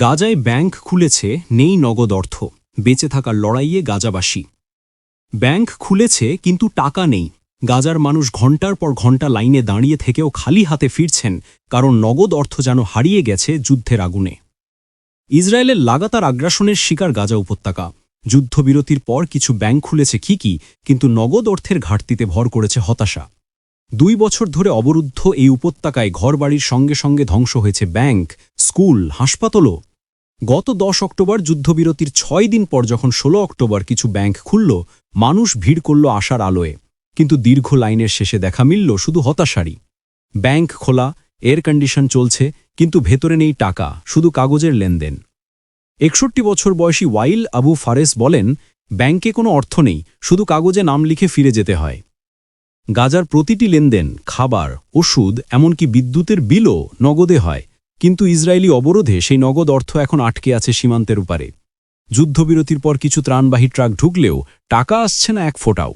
গাজায় ব্যাংক খুলেছে নেই নগদ অর্থ। বেঁচে থাকার লড়াইয়ে গাজাবাসী। ব্যাংক খুলেছে কিন্তু টাকা নেই। গাজার মানুষ ঘণ্টার পর ঘণ্টা লাইনে দাঁড়িয়ে থেকেও খালি হাতে ফিরছেন, কারণ নগদ অর্থ যেন হারিয়ে গেছে যুদ্ধের আগুনে। ইসরায়েলের লাগাতার আগ্রাসনের শিকার গাজা উপত্যকা। যুদ্ধবিরতির পর কিছু ব্যাংক খুলেছে ঠিকই, কিন্তু নগদ অর্থের ঘাটতিতে ভর করেছে হতাশা। দুই বছর ধরে অবরুদ্ধ এই উপত্যকায় ঘরবাড়ির সঙ্গে সঙ্গে ধ্বংস হয়েছে ব্যাংক, স্কুল, হাসপাতালও। গত দশ অক্টোবর যুদ্ধবিরতির ছয় দিন পর যখন ১৬ অক্টোবর কিছু ব্যাংক খুলল, মানুষ ভিড় করল আশার আলোয়। কিন্তু দীর্ঘ লাইনের শেষে দেখা মিলল শুধু হতাশারই। ব্যাংক খোলা, এয়ার কন্ডিশন চলছে, কিন্তু ভেতরে নেই টাকা, শুধু কাগজের লেনদেন। একষট্টি বছর বয়সী ওয়াইল আবু ফারেস বলেন, ব্যাংকে কোনো অর্থ নেই, শুধু কাগজে নাম লিখে ফিরে যেতে হয়। গাজার প্রতিটি লেনদেন, খাবার, ওষুধ, এমনকি বিদ্যুতের বিলও নগদে হয়। কিন্তু ইসরায়েলি অবরোধে সেই নগদ অর্থ এখন আটকে আছে সীমান্তের উপারে। যুদ্ধবিরতির পর কিছু ত্রাণবাহী ট্রাক ঢুকলেও টাকা আসছে না এক ফোটাও।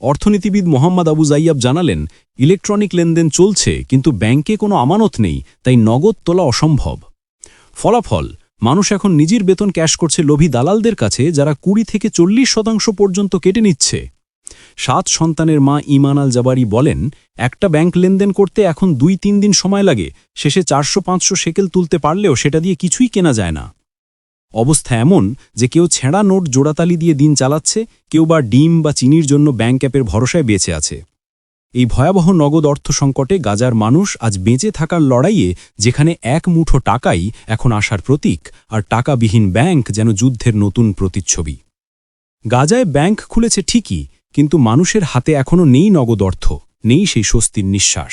অর্থনীতিবিদ মোহাম্মদ আবু জাইয়াব জানালেন, ইলেকট্রনিক লেনদেন চলছে, কিন্তু ব্যাংকে কোনো আমানত নেই, তাই নগদ তোলা অসম্ভব। ফলাফল, মানুষ এখন নিজের বেতন ক্যাশ করছে লোভী দালালদের কাছে, যারা কুড়ি থেকে চল্লিশ শতাংশ পর্যন্ত কেটে নিচ্ছে। সাত সন্তানের মা ইমান আল জাবারি বলেন, একটা ব্যাংক লেনদেন করতে এখন দুই তিন দিন সময় লাগে, শেষে চারশো পাঁচশো সেকেল তুলতে পারলেও সেটা দিয়ে কিছুই কেনা যায় না। অবস্থা এমন যে কেউ ছেঁড়া নোট জোড়াতালি দিয়ে দিন চালাচ্ছে, কেউ বা ডিম বা চিনির জন্য ব্যাংক অ্যাপের ভরসায় বেঁচে আছে। এই ভয়াবহ নগদ অর্থ সংকটে গাজার মানুষ আজ বেঁচে থাকার লড়াইয়ে, যেখানে এক মুঠো টাকাই এখন আসার প্রতীক, আর টাকাবিহীন ব্যাংক যেন যুদ্ধের নতুন প্রতিচ্ছবি। গাজায় ব্যাংক খুলেছে ঠিকই কিন্তু মানুষের হাতে এখনও নেই নগদ অর্থ নেই সেই স্বস্তির নিঃশ্বাস।